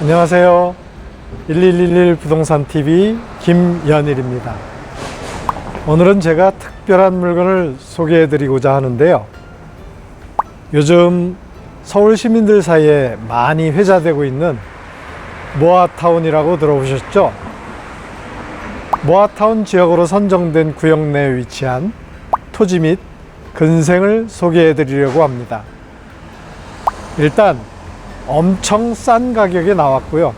안녕하세요. 1111 부동산 TV 김연일입니다. 오늘은 제가 특별한 물건을 소개해 드리고자 하는데요. 요즘 서울 시민들 사이에 많이 회자되고 있는 모아타운이라고 들어보셨죠? 모아타운 지역으로 선정된 구역 내에 위치한 토지 및 근생을 소개해 드리려고 합니다. 일단 엄청 싼 가격에 나왔고요.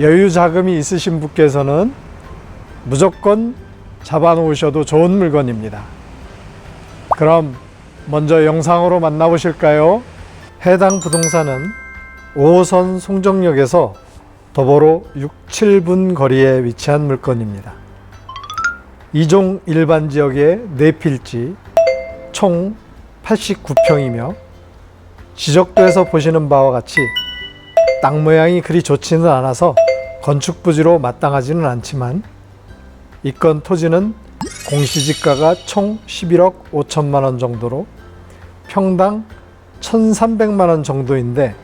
여유 자금이 있으신 분께서는 무조건 잡아 놓으셔도 좋은 물건입니다. 그럼 먼저 영상으로 만나보실까요? 해당 부동산은 5호선 송정역에서 도보로 6, 7분 거리에 위치한 물건입니다. 이종 일반 지역의 4필지 총 89평이며 지적도에서 보시는 바와 같이 땅 모양이 그리 좋지는 않아서 건축 부지로 마땅하지는 않지만 이건 토지는 공시지가가 총 11억 5천만 원 정도로 평당 1,300만 원 정도인데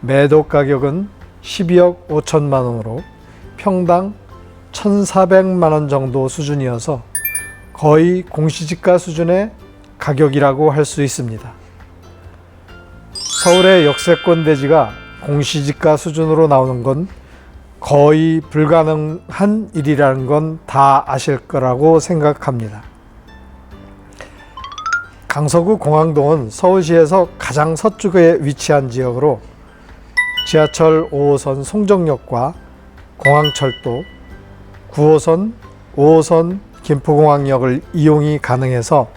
매도 가격은 12억 5천만 원으로 평당 1,400만 원 정도 수준이어서 거의 공시지가 수준의 가격이라고 할 수 있습니다. 서울의 역세권 대지가 공시지가 수준으로 나오는 건 거의 불가능한 일이라는 건 다 아실 거라고 생각합니다. 강서구 공항동은 서울시에서 가장 서쪽에 위치한 지역으로 지하철 5호선 송정역과 공항철도 9호선, 5호선 김포공항역을 이용이 가능해서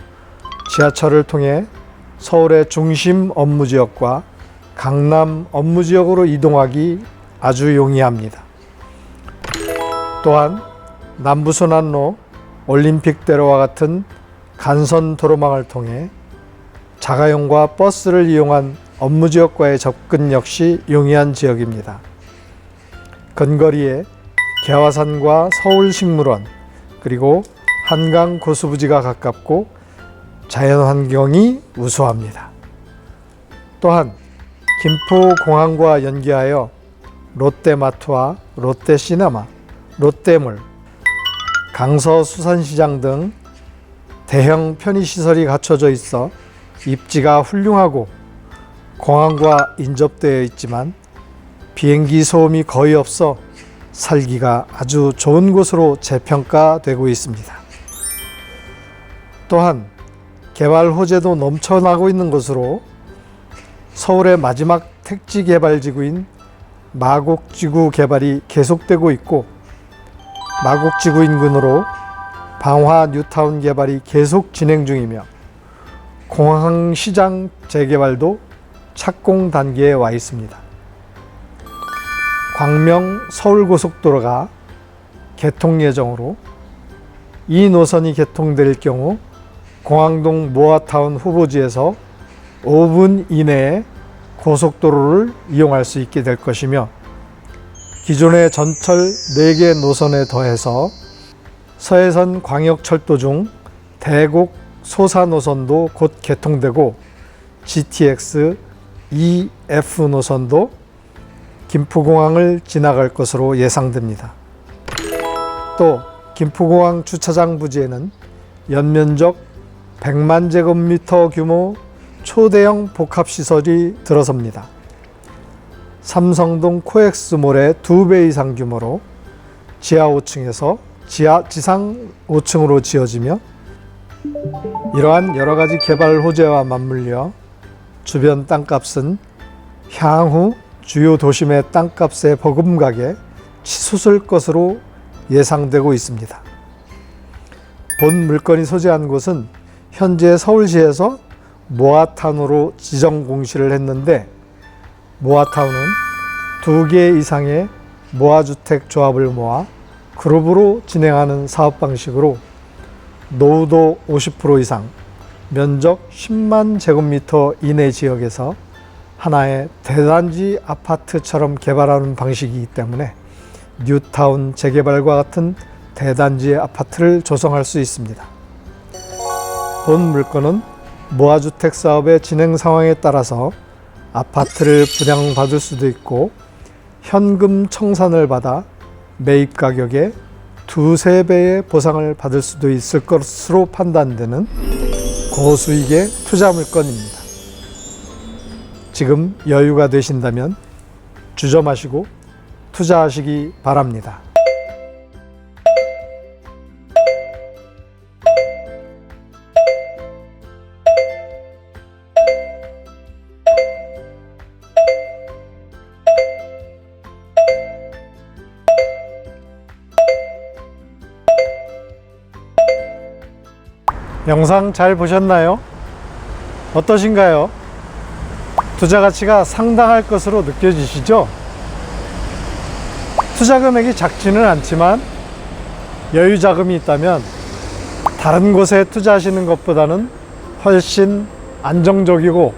지하철을 통해 서울의 중심 업무 지역과 강남 업무 지역으로 이동하기 아주 용이합니다. 또한 남부순환로 올림픽대로와 같은 간선 도로망을 통해 자가용과 버스를 이용한 업무 지역과의 접근 역시 용이한 지역입니다. 근거리에 개화산과 서울식물원 그리고 한강 고수부지가 가깝고 자연환경이 우수합니다. 또한 김포공항과 연계하여 롯데마트와 롯데시네마, 롯데몰, 강서수산시장 등 대형 편의시설이 갖춰져 있어 입지가 훌륭하고 공항과 인접되어 있지만 비행기 소음이 거의 없어 살기가 아주 좋은 곳으로 재평가되고 있습니다. 또한 개발 호재도 넘쳐나고 있는 곳으로 서울의 마지막 택지 개발 지구인 마곡지구 개발이 계속되고 있고 마곡지구 인근으로 방화 뉴타운 개발이 계속 진행 중이며 공항시장 재개발도 착공 단계에 와 있습니다. 광명 서울고속도로가 개통 예정으로 이 노선이 개통될 경우 공항동 모아타운 후보지에서 5분 이내에 고속도로를 이용할 수 있게 될 것이며 기존의 전철 4개 노선에 더해서 서해선 광역철도 중 대곡 소사 노선도 곧 개통되고 GTX EF 노선도 김포공항을 지나갈 것으로 예상됩니다. 또 김포공항 주차장 부지에는 연면적 100만 제곱미터 규모 초대형 복합시설이 들어섭니다. 삼성동 코엑스몰의 두배 이상 규모로 지하 5층에서 지하 지상 5층으로 지어지며 이러한 여러 가지 개발 호재와 맞물려 주변 땅값은 향후 주요 도심의 땅값의 버금가게 치솟을 것으로 예상되고 있습니다. 본 물건이 소재한 곳은 현재 서울시에서 모아타운으로 지정 공시를 했는데 모아타운은 두 개 이상의 모아주택 조합을 모아 그룹으로 진행하는 사업 방식으로 노후도 50% 이상, 면적 10만 제곱미터 이내 지역에서 하나의 대단지 아파트처럼 개발하는 방식이기 때문에 뉴타운 재개발과 같은 대단지 아파트를 조성할 수 있습니다. 본 물건은 모아주택 사업의 진행 상황에 따라서 아파트를 분양받을 수도 있고 현금 청산을 받아 매입 가격의 두세 배의 보상을 받을 수도 있을 것으로 판단되는 고수익의 투자 물건입니다. 지금 여유가 되신다면 주저마시고 투자하시기 바랍니다. 영상 잘 보셨나요? 어떠신가요? 투자 가치가 상당할 것으로 느껴지시죠? 투자 금액이 작지는 않지만 여유 자금이 있다면 다른 곳에 투자하시는 것보다는 훨씬 안정적이고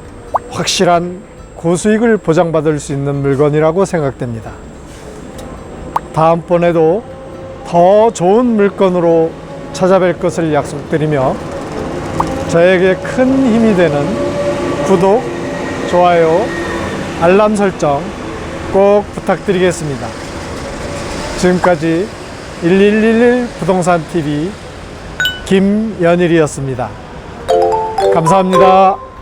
확실한 고수익을 보장받을 수 있는 물건이라고 생각됩니다. 다음번에도 더 좋은 물건으로 찾아뵐 것을 약속드리며 저에게 큰 힘이 되는 구독, 좋아요, 알람 설정 꼭 부탁드리겠습니다. 지금까지 1111 부동산 TV 김연일이었습니다. 감사합니다.